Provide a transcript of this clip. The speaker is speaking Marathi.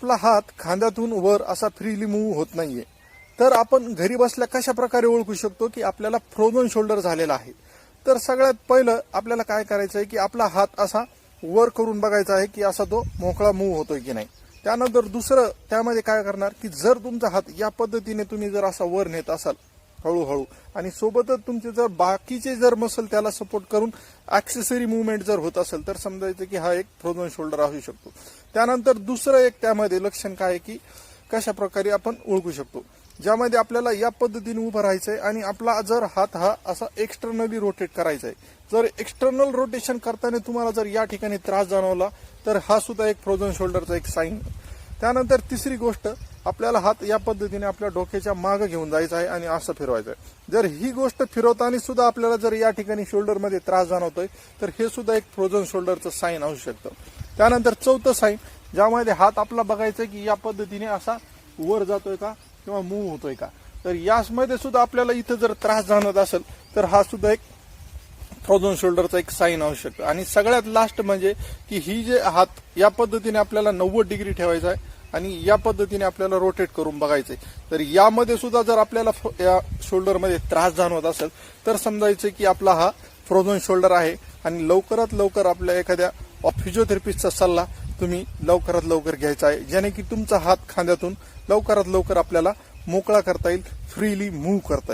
आपला हात खांद्यातून वर असा फ्रीली मूव्ह होत नाहीये. तर आपण घरी बसल्या कशा प्रकारे ओळखू शकतो की आपल्याला फ्रोझन शोल्डर झालेला आहे? तर सगळ्यात पहिलं आपल्याला काय करायचं आहे की आपला हात असा वर करून बघायचा आहे की असा तो मोकळा मूव्ह होतोय की नाही. त्यानंतर दुसरं त्यामध्ये काय करणार की जर तुमचा हात या पद्धतीने तुम्ही जर असा वर नेत असाल हळूहळू. आणि सोबतच तुमचे जर बाकीचे जर मसल त्याला सपोर्ट करून ऍक्सेसरी मुवमेंट जर होत असेल तर समजायचं की हा एक फ्रोझन शोल्डर असू शकतो. त्यानंतर दुसरं एक त्यामध्ये लक्षण काय आहे की कशा प्रकारे आपण ओळखू शकतो. ज्यामध्ये आपल्याला या पद्धतीने उभं राहायचं आहे आणि आपला जर हात हा असा एक्स्टर्नली रोटेट करायचा आहे जर एक्स्टर्नल रोटेशन करताना तुम्हाला जर या ठिकाणी त्रास जाणवला तर हा सुद्धा एक फ्रोझन शोल्डरचा एक साईन त्यानंतर तिसरी गोष्ट आपल्याला हात या पद्धतीने आपल्या डोक्याच्या मागं घेऊन जायचं आहे आणि असं फिरवायचं आहे. जर ही गोष्ट फिरवताना सुद्धा आपल्याला जर या ठिकाणी शोल्डरमध्ये त्रास जाणवतोय तर हे सुद्धा एक फ्रोझन शोल्डरचं साईन असू शकतं. त्यानंतर चौथं साईन ज्यामध्ये हात आपला बघायचा की या पद्धतीने असा वर जातोय का किंवा मूव्ह होतोय का. तर यामध्ये सुद्धा आपल्याला इथं जर त्रास जाणवत असेल तर हा सुद्धा एक फ्रोझन शोल्डरचा एक साईन असू शकतो. आणि सगळ्यात लास्ट म्हणजे की ही जे हात या पद्धतीने आपल्याला नव्वद डिग्री ठेवायचा आहे आणि या पद्धतीने आपल्याला रोटेट करून बघायचंय. तर यामध्ये सुद्धा जर आपल्याला फो- या शोल्डरमध्ये त्रास जाणवत असेल तर समजायचं की आपला हा फ्रोझन शोल्डर आहे आणि लवकरात लवकर आपल्या एखाद्या फिजिओथेरपिस्टचा सल्ला तुम्ही लवकरात लवकर घ्यायचा आहे ज्याने की तुमचा हात खांद्यातून लवकरात लवकर आपल्याला मोकळा करता येईल फ्रीली मूव्ह करता येईल.